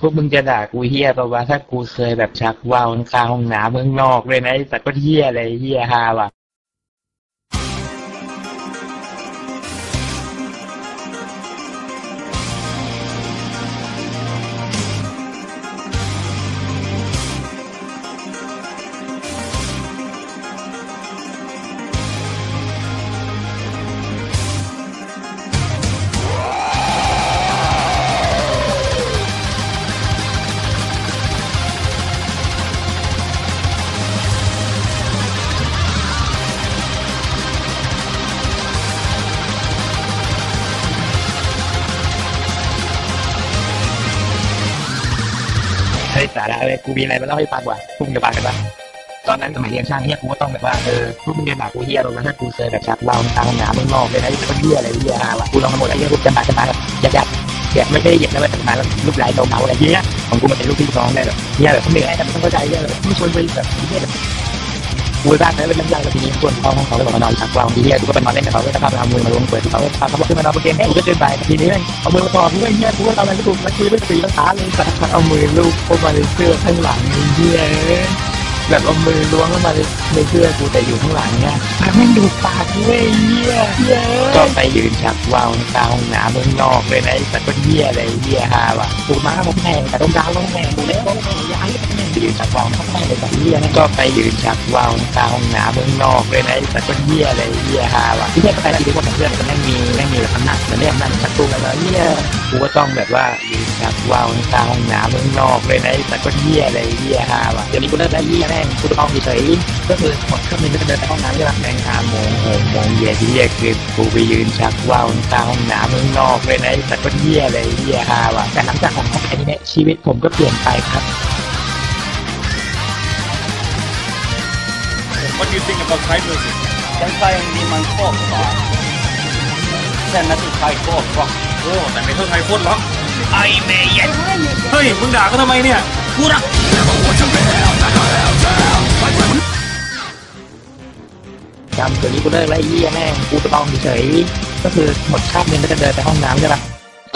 พวกมึงจะด่ากูเฮียปะวะถ้ากูเคยแบบชักว่าวคาห้องน้ำเมืองนอกเลยนะไอ้สัตว์ก็เฮียอะไรเฮียฮาว่ะ เฮ้ยสาระเลยกูมีอะไรมาเล่าให้ฟังว่ะพวกมึงจะบากันปะตอนนั้นสมัยเรียนช่างเฮียกูก็ต้องแบบว่าเออพวกมึงจะด่ากูเฮียลงมาถ้ากูเจอแบบชักว่าวคาห้องน้ำเมืองนอกเลยนะไอ้สัตว์ก็เฮียอะไรเฮียฮาว่ะกูลองมาหมดไอ้เฮียกูจะมาจะมาแบบยัดยัดๆแบบไม่ได้เหยียบแล้ว้ยแต่มาแล้วรูปลายเบาๆอะไรเงี้ยของกูมันเป็นรูปพี่น้องได้แบบเฮียแบบเหนื่อยแต่ไม่ต้องเข้าใจเฮียแบบไม่ชวนไปแบบเฮียแบบ กูบ้านนั้นเป็นลำไยแล้วทีนี้ส่วนพ่อของเขาเลยบอกมานอนชักวาวทีนี้กูก็ไปนอนเล่นกับเขาก็จะพาไปเอามือมาล้วงเปิดเขาพาเขาบอกขึ้นมานอนบนเตียงให้กูก็เดินไปทีนี้แม่งเอามือมาต่อกูก็เงี้ยกูก็ทำอะไรไม่ถูกมันคือไม่ตีลังขาเลยสัตว์เอามือลูบเข้ามาในเสื้อข้างหลังเงี้ยแบบเอามือล้วงเข้ามาในเสื้อกูแต่อยู่ข้างหลังเนี่ยแม่งดูปากเว้ยเงี้ยก็ไปยืนชักวาวกลาห้องน้ำเมืองนอกเลยนะไอ้สัตว์ก็เงี้ยอะไรเงี้ยฮาว่ะกูมาผมแพงแต่ต้องดาวต้องแพงกูแล้วต้องแพงย้ายไปยืนชักวาวต้องแพงเลยแบบเงี้ยก็ไปยืนชักวาวกลางห้องน้ำเมืองนอกเลยนะไอ้สัตว์ก็เงี้ยอะไรเงี้ยฮาว่ะที่แค่ไปแล้วดีกว่าเพื่อนมันแม่มีแม่มีแบบหนักมันเรียกนั่นชักตูกันแล้วเนี่ยกูก็ต้องแบบว่ายืนชักวาวกลางห้องน้ำเมืองนอกเลยนะไอ้สัตว์ก็เงี้ยอะไรเงี้ยฮาว่ะเดี๋ยวนี้กูเลิกได้เงี้ยแม่งกูต้องเฉยก็คือหมดเครื่องนึงก็เดินไปห้องน้ำใช่ปะแมงห้าโมงหกโมงเย็นที่เรียกคือกูไปยืนชักวาวกลางห้องน้ำเมืองนอกเลยนะไอ้สัตว์ก็เงี้ยอะไรเงี้ยฮาว่ะแต่หลังจากของเขาไปเนี่ยชีวิตผมก็เปลี่ยนไปครับ What do you think about Thai music? ฉันใส่นี่มันโคตรสอนแต่นั่นคือไทยโคตรกว่าโอ้แต่ไม่เท่าไทยโคตรหรอกไอเมย์เฮ้ยมึงด่าก็ทำไมเนี่ยกูรักจำตัวนี้กูเลิกไล่เยี่ยแม่งกูจะลองเฉยๆก็คือหมดคาบเรียนก็จะเดินไปห้องน้ำใช่ปะ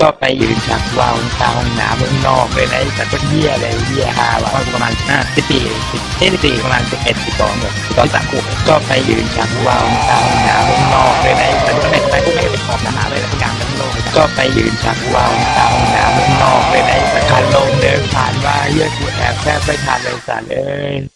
ก็ไปยืนชักวาวกลาห้องน้ำเมืองนอกเลยนะไอ้สัตว์ก็เยี่ยอะไรเยี่ยฮาว่ะว่าประมาณอ่าสิบสี่สิบเอ้สิบสี่ประมาณสิบเอ็ดสิบสองแบบสิบสองสามขวบก็ไปยืนชักวาวกลาห้องน้ำเมืองนอกเลยนะไอ้สัตว์ก็ไม่ไปกูไม่ได้เป็นขอบทหารเลยนะกอย่างทั้งโลกก็ไปยืนชักวาวกลาห้องน้ำเมืองนอกเลยนะไอ้สัตว์ทานลมเดินผ่านมาเยี่ยกูแอบแทบไม่ทันเลยสัตว์เอ้ย